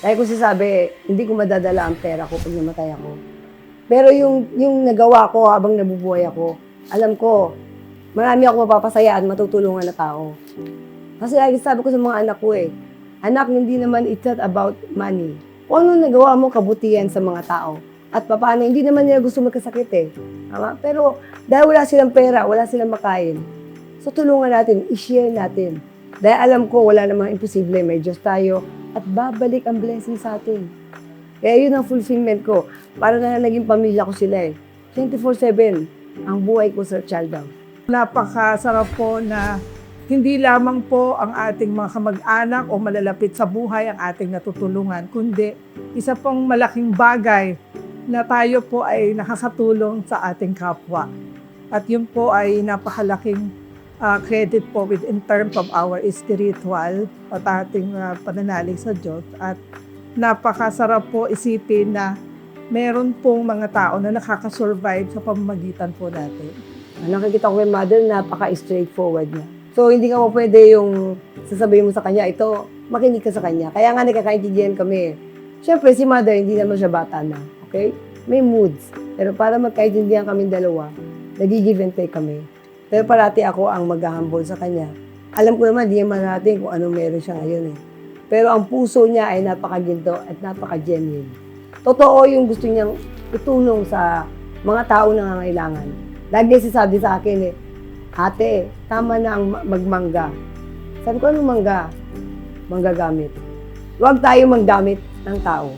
Dahil ko sasabi, hindi ko madadala ang pera ko pag namatay ako. Pero yung, yung nagawa ko habang nabubuhay ako, alam ko, marami ako mapapasaya at matutulungan na tao. Kasi lagi sabi ko sa mga anak ko eh, anak, hindi naman it's not about money. Kung ano nagawa mo, kabutihan sa mga tao. At paano, hindi naman nila gusto magkasakit eh. Tama? Pero dahil wala silang pera, wala silang makain, so tulungan natin, i-share natin. Dahil alam ko, wala namang imposible, may Diyos tayo, at babalik ang blessing sa atin. Kaya yun ang fulfillment ko. Para na naging pamilya ko sila eh. 24-7 ang buhay ko child house. Napakasarap po na hindi lamang po ang ating mga kamag-anak o malalapit sa buhay ang ating natutulungan, kundi isa pong malaking bagay na tayo po ay nakakatulong sa ating kapwa. At yun po ay napakalaking ah, credit po with in terms of our spiritual at ating ah, pananalig sa Diyos. At napakasarap po isipin na meron pong mga tao na nakakasurvive sa pamamagitan po natin. Ang nakikita ko kay mother, napaka-straightforward niya. So, hindi ka mo pwede yung sasabihin mo sa kanya, ito, makinig ka sa kanya. Kaya nga nagkakaintindihan kami. Siyempre, si mother, hindi naman siya bata na. Okay? May moods. Pero para magkaintindihan kami dalawa, nag-give and take kami. Pero parati ako ang maghahambol sa kanya. Alam ko naman, di naman natin kung ano meron siya ngayon eh. Pero ang puso niya ay napakaginto at napaka-genuine. Totoo yung gusto niyang itulong sa mga tao na nangangailangan. Lagi niya sinasabi sa akin eh, Ate, tama na ang ma- magmangga. Sabi ko, anong mangga? Manggagamit. Huwag tayo manggamit ng tao.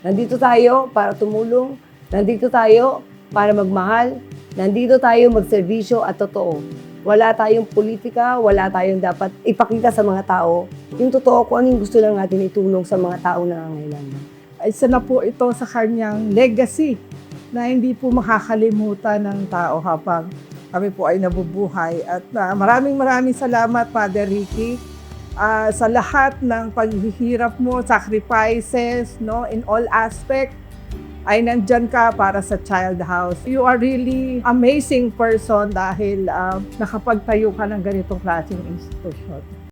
Nandito tayo para tumulong. Nandito tayo para magmahal. Nandito tayo magserbisyo at totoo. Wala tayong politika, wala tayong dapat ipakita sa mga tao. Yung totoo kung ano yung gusto lang natin itulong sa mga tao na nangangailangan. isa na po ito sa kanyang legacy na hindi po makakalimutan ng tao habang kami po ay nabubuhay. At ah, maraming maraming salamat, Father Ricky, ah, sa lahat ng paghihirap mo, sacrifices, no, in all aspect ay nandyan ka para sa child house. You are really amazing person dahil ah, nakapagtayo ka ng ganitong klaseng institution.